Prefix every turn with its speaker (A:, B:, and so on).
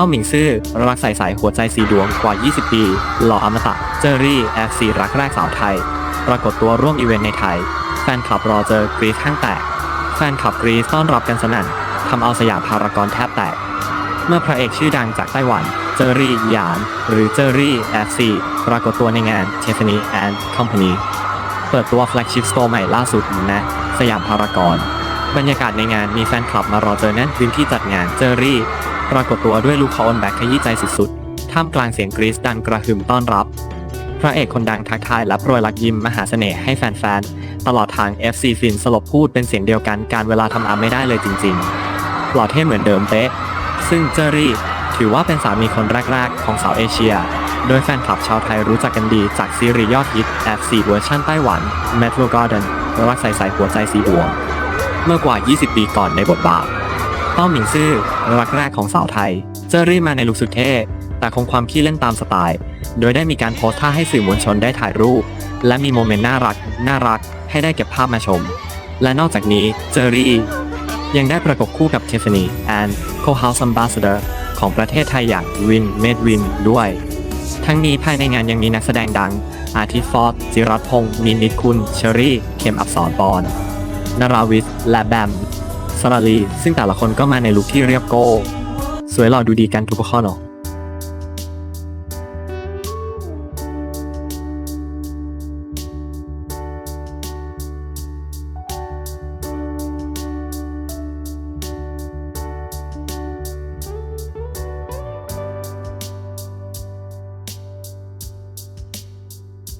A: ต้าหมิงซื่อรักใส่สายหัวใจสีดวงกว่า 20 ปี หล่ออมตะ เจอรี่แอฟซีรักแรกสาวไทย ปรากฏตัวร่วมอีเวนต์ในไทย แฟนคลับรอเจอกรีซข้างแตก แฟนคลับกรีซต้อนรับกันสนั่นทำเอาสยามพารากอนแทบแตก เมื่อพระเอกชื่อดังจากไต้หวัน เจอรี่หยาน หรือเจอรี่แอฟซีปรากฏตัวในงาน Tiffany and Company เปิดตัวแฟลกชิพสโตร์ใหม่ล่าสุดนะสยามพารากอนบรรยากาศในงานมีแฟนคลับมารอเจอแน่นพื้นที่จัดงานเจอรี่ ปรากฏตัวด้วยลูกคออนแบ็คขยี้ใจสุดๆ ท่ามกลางเสียงกรี๊ดดังกระหึ่มต้อนรับ พระเอกคนดังทักทายและโปรยลักยิ้มมหาเสน่ห์ให้แฟนๆ ตลอดทาง FC ฟินสลบพูดเป็นเสียงเดียวกันการเวลาทำอาไม่ได้เลยจริงๆ หล่อเท่เหมือนเดิมเป๊ะ ซึ่งเจอรี่ถือว่าเป็นสามีคนแรกๆ ของสาวเอเชีย โดยแฟนคลับชาวไทยรู้จักกันดีจากซีรีส์ยอดฮิตแอฟซีเวอร์ชันไต้หวัน Metro Garden รักใส่สายหัวใจสีดวงเมื่อกว่า 20 ปีก่อนในบทบาท เป้าหมิงซื่อรักแรกของสาวไทยเจอรี่มาในลุคสุดเท่แต่คงความขี้เล่นตามสไตล์ โดยได้มีการโพสท่าให้สื่อมวลชนได้ถ่ายรูป และมีโมเมนต์น่ารัก น่ารัก ให้ได้เก็บภาพมาชม และนอกจากนี้เจอรี่ยังได้ประกบคู่กับ Tiffany and Co-House Ambassador ของประเทศไทยอย่างวินเมดวินด้วย ทั้งนี้ภายในงานยังมีนักแสดงดัง อาทิตย์ฟอร์ดจิรัตพงศ์นินนิดคุณ เชอรี่ เข็มอักษรปอนนาราวิสและแบม สราลีซึ่งแต่ละคนก็มาในลุคที่เรียบโก้ สวยหล่อดูดีกันทุกข้อเนาะ